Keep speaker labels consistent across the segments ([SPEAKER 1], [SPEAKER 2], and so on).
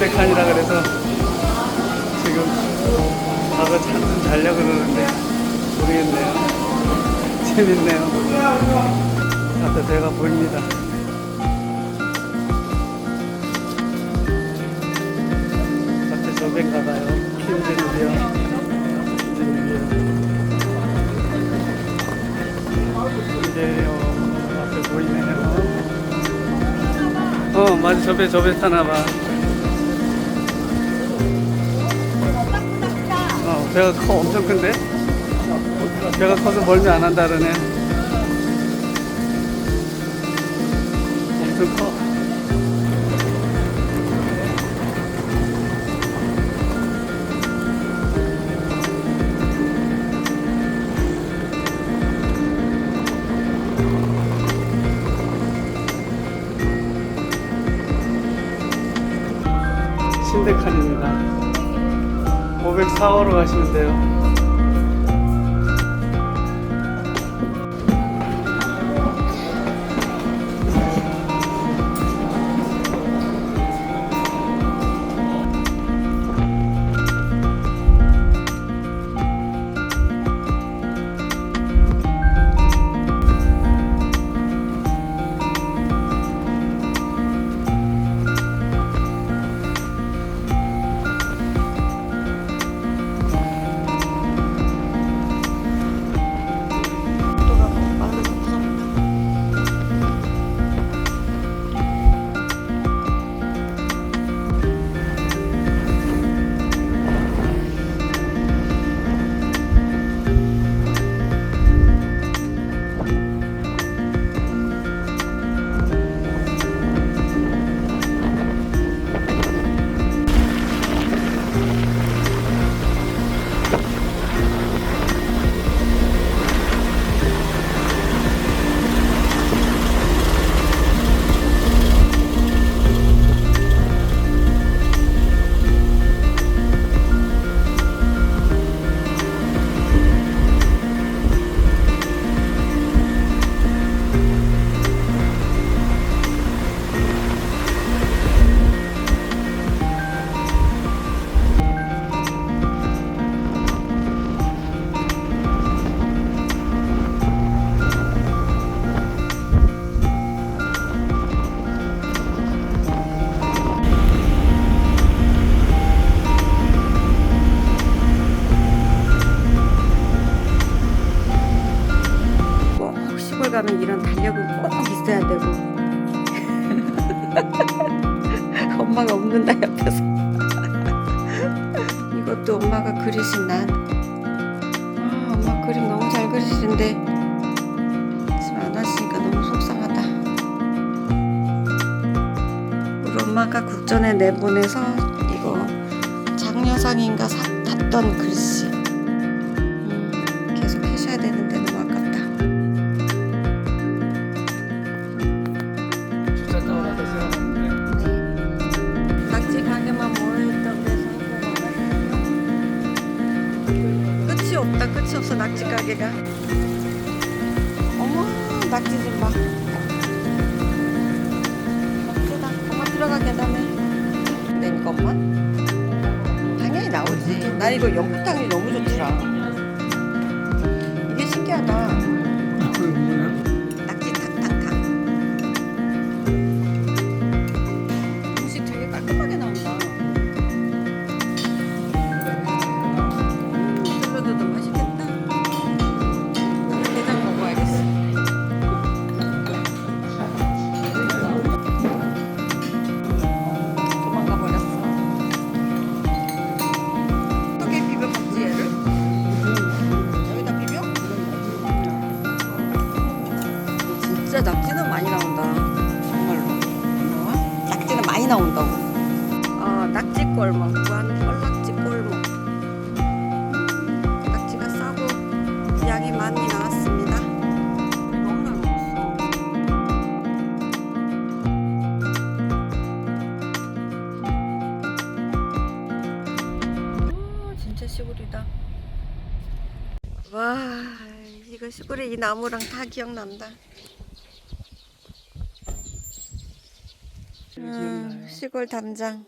[SPEAKER 1] 침대칸이라 그래서 지금 가서 잠좀 자려고 그러는데 모르겠네요. 재밌네요. 앞에 배가 보입니다. 앞에 저 배인가 봐요. 퀸즈누비어. 퀸즈누비어. 퀸즈누비어 앞에 보이네요. 어, 맞아. 저 배, 저배 타나 봐. 배가 커, 엄청 큰데? 배가 커서 멀미 안 한다 그러네. 엄청 커. 신대칸입니다. 504호로 가시면 돼요.
[SPEAKER 2] 있어야 되고 엄마가 웃는다 옆에서. 이것도 엄마가 그리신 난. 아, 엄마 그림 너무 잘 그리시는데. 지금 안 하시니까 너무 속상하다. 우리 엄마가 국전에 내보내서 이거 장려상인가 사, 탔던 글 가게가? 어머 낙지 좀봐. 예쁘다. 엄마 들어가 계단에 내 것만 당연히 나오지. 나 이거 연포탕이 너무 좋더라 진짜 낙지는 많이 나온다. 정말로. 나와? 낙지는 많이 나온다고. 아, 낙지 꼴먹. 무한 뻘낙지 꼴먹. 낙지가 싸고 양이 많이 나왔습니다. 너무 잘 먹었어. 아, 진짜 시골이다. 와 이거 시골에 이 나무랑 다 기억난다. 음, 시골 담장.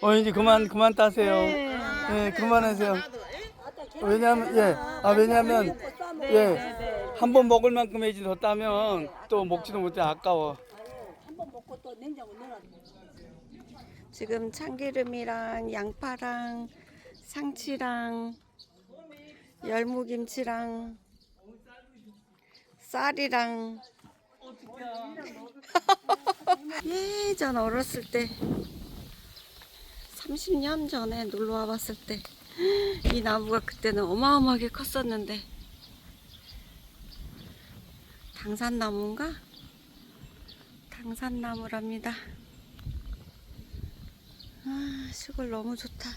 [SPEAKER 1] 어 이제 그만 그만 따세요. 예, 그만하세요. 왜냐하면 예, 아 왜냐하면 예, 한 번 먹을 만큼 해지 더 따면 또 먹지도 못해 아까워.
[SPEAKER 2] 지금 참기름이랑 양파랑 상치랑 열무김치랑 쌀이랑 예전 어렸을 때 30년 전에 놀러 와봤을 때 이 나무가 그때는 어마어마하게 컸었는데 당산나무인가? 당산나무랍니다. 아, 시골 너무 좋다.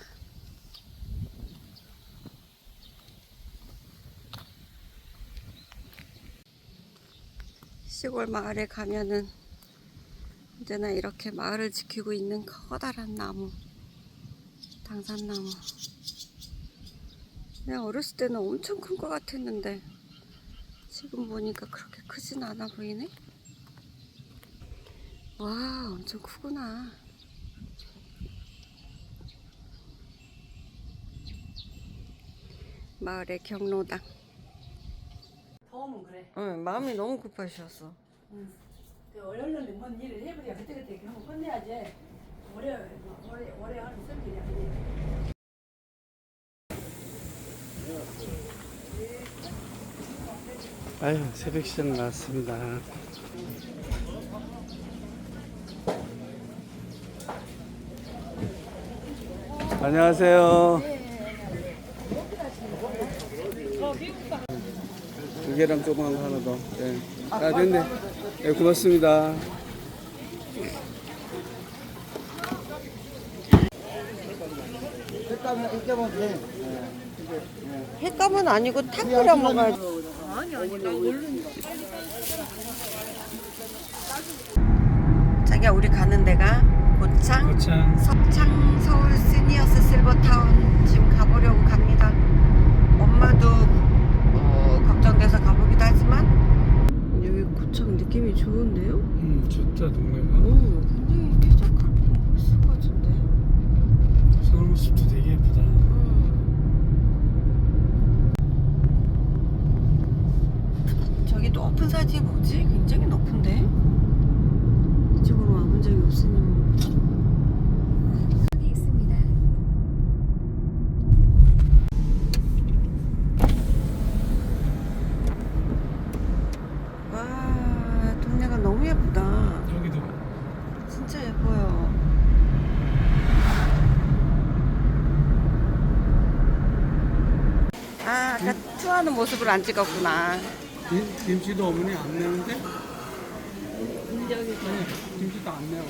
[SPEAKER 2] 시골 마을에 가면은 언제나 이렇게 마을을 지키고 있는 커다란 나무, 당산나무. 내가 어렸을 때는 엄청 큰 것 같았는데 지금 보니까 그렇게 크진 않아 보이네. 와, 엄청 크구나. 마을의 경로당.
[SPEAKER 3] 더우면 그래.
[SPEAKER 2] 응, 마음이 너무 급하셨어.
[SPEAKER 3] 그 얼른 뭔 일을 해버려 그때 그때 한번 끝내야지. 오래 오래 오래 하는 성질이 아니야.
[SPEAKER 1] 아유 새벽 시장 나왔습니다. 안녕하세요. 두 개랑 조그만 거 하나 더. 네. 아 됐네. 네, 고맙습니다.
[SPEAKER 2] 횟감은 아니고 탁 끓여 먹어야지. 자기야 우리 가는 데가 고창
[SPEAKER 1] 고창.
[SPEAKER 2] 석창 서울 시니어스 실버타운 지금 가보려고 갑니다. 엄마도 어, 걱정돼서 가보기도 하지만 여기 고창 느낌이 좋은데요?
[SPEAKER 1] 음 좋다 동네가.
[SPEAKER 2] 오 굉장히 쾌적하고 멋있을 것 같은데.
[SPEAKER 1] 서울 모습도 되게 예쁘다.
[SPEAKER 2] 저기 높은 사지 뭐지? 굉장히 높은데? 이쪽으로 와본 적이 없으니 와 동네가 너무 예쁘다
[SPEAKER 1] 여기도
[SPEAKER 2] 진짜 예뻐요 아 아까 투 하는 모습을 안 찍었구나
[SPEAKER 1] 김, 김치도 어머니 안 매운데? 네, 김치도 안 매워.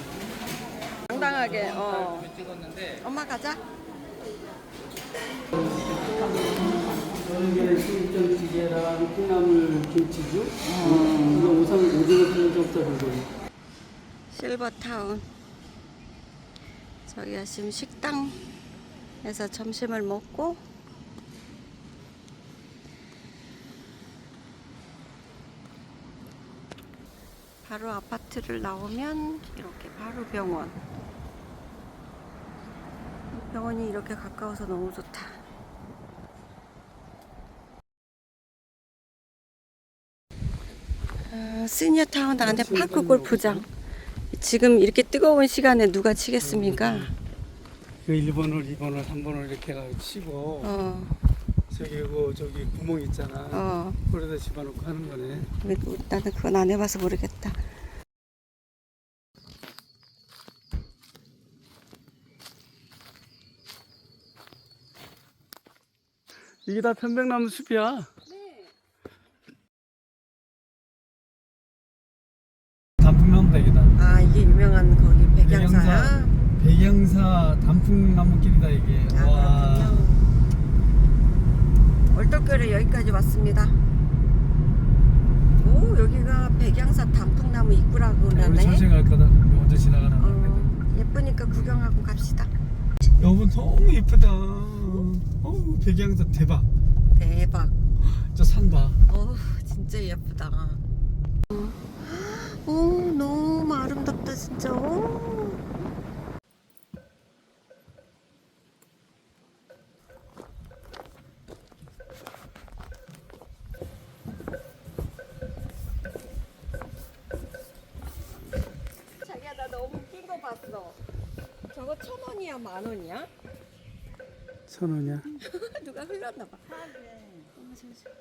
[SPEAKER 2] 당당하게 어 엄마 가자
[SPEAKER 1] 여기는 순정찌개랑 콩나물 김치죽. 이거 오상 오징어 편정살이고.
[SPEAKER 2] 실버타운 저기가 지금 식당에서 점심을 먹고 바로 아파트를 나오면 이렇게 바로 병원 병원이 이렇게 가까워서 너무 좋다 아, 시니어타운 안에 파크 골프장 지금 이렇게 뜨거운 시간에 누가 치겠습니까?
[SPEAKER 1] 그 1번을, 2번을, 3번을 이렇게 해가지고 치고
[SPEAKER 2] 어,
[SPEAKER 1] 저기 그 저기 구멍 있잖아.
[SPEAKER 2] 어.
[SPEAKER 1] 그러다 집어넣고 하는 거네.
[SPEAKER 2] 나는 그건 안 해봐서 모르겠다.
[SPEAKER 1] 이게 다 편백나무 숲이야. 단풍나무다이다.
[SPEAKER 2] 아 이게 유명한 거기 백양사야?
[SPEAKER 1] 백양사 단풍나무길이다 이게.
[SPEAKER 2] 아, 그렇군요. 얼떨결에 여기까지 왔습니다. 오 여기가 백양사 단풍나무 입구라고
[SPEAKER 1] 우리
[SPEAKER 2] 그러네.
[SPEAKER 1] 천천히 갈 거다. 먼저 지나가는 거.
[SPEAKER 2] 어, 예쁘니까 구경하고 갑시다.
[SPEAKER 4] 여보 너무 예쁘다. 어우 배경도 대박.
[SPEAKER 2] 대박.
[SPEAKER 4] 저 산 봐.
[SPEAKER 2] 어 진짜 예쁘다. 오 너무 아름답다 진짜. 오. 자기야 나 너무 웃긴 거 봤어. 저거 천 원이야 만 원이야?
[SPEAKER 1] 천 원이야.
[SPEAKER 2] 누가 흘렸나 봐. 어머, 잠시만.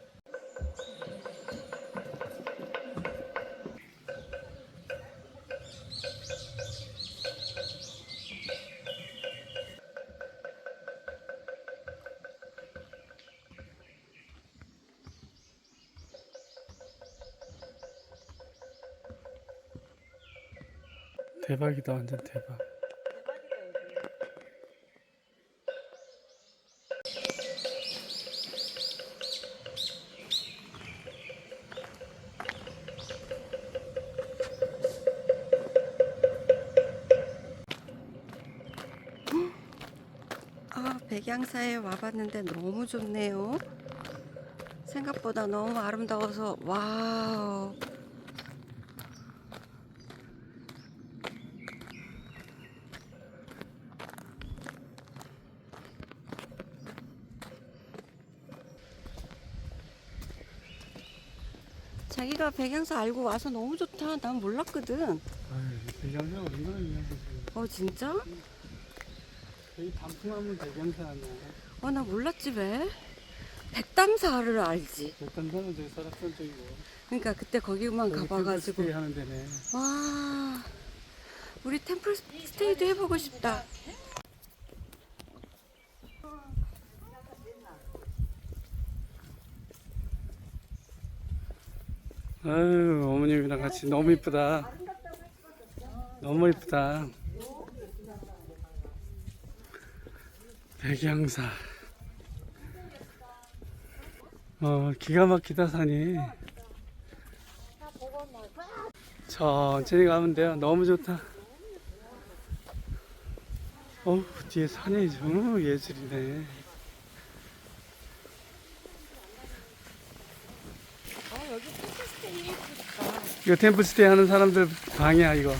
[SPEAKER 1] 대박이다 완전 대박.
[SPEAKER 2] 아, 백양사에 와봤는데 너무 좋네요. 생각보다 너무 아름다워서 와우. 자기가 백양사 알고 와서 너무 좋다. 난 몰랐거든.
[SPEAKER 1] 아유 대경사 얼마나 유명하지.
[SPEAKER 2] 어 진짜?
[SPEAKER 1] 여기 단풍하면 대경사 아니야.
[SPEAKER 2] 어나 몰랐지 왜? 백담사를 알지.
[SPEAKER 1] 백단사는 저기 설악산 쪽이고.
[SPEAKER 2] 그러니까 그때 거기만 가봐가지고
[SPEAKER 1] 스테이 하는 데네.
[SPEAKER 2] 와 우리 템플 스테이도 해보고 싶다.
[SPEAKER 1] 아유 어머님이랑 같이 너무 이쁘다. 너무 이쁘다. 백양사. 어 기가 막히다 산이. 천천히 가면 돼요. 너무 좋다. 어우 뒤에 산이 정말 예술이네. 이거 템플스테이 하는 사람들 방이야 이거.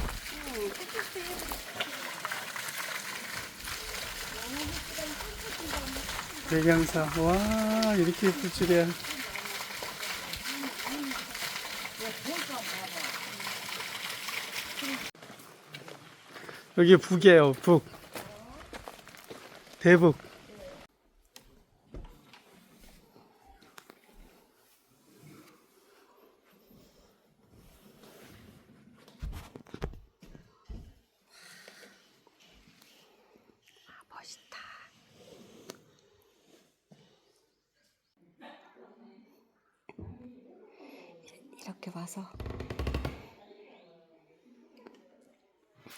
[SPEAKER 1] 백양사 와 이렇게 예쁠 줄이야. 여기 북이에요 북. 대북.
[SPEAKER 2] 멋있다. 이렇게 와서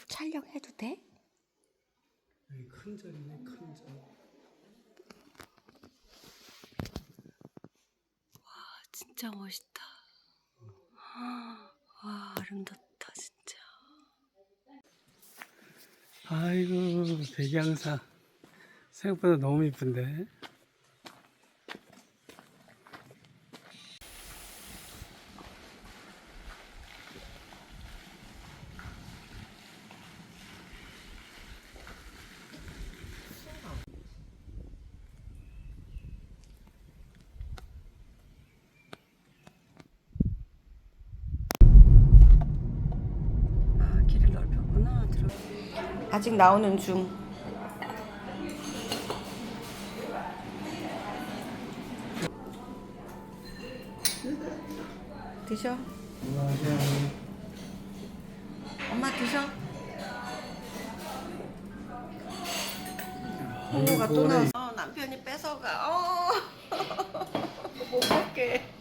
[SPEAKER 2] 촬영해도 돼?
[SPEAKER 1] 큰 절이네 큰 절.
[SPEAKER 2] 아, 진짜 멋있다. 와 아름답다 진짜.
[SPEAKER 1] 아이고 백양사 생각보다 너무 이쁜데.
[SPEAKER 2] 아 길을 넓혔구나. 들어. 아직 나오는 중. 드셔. 엄마 드셔. 홍어가 또 나왔어. 어, 남편이 뺏어가. 어. 못 먹게.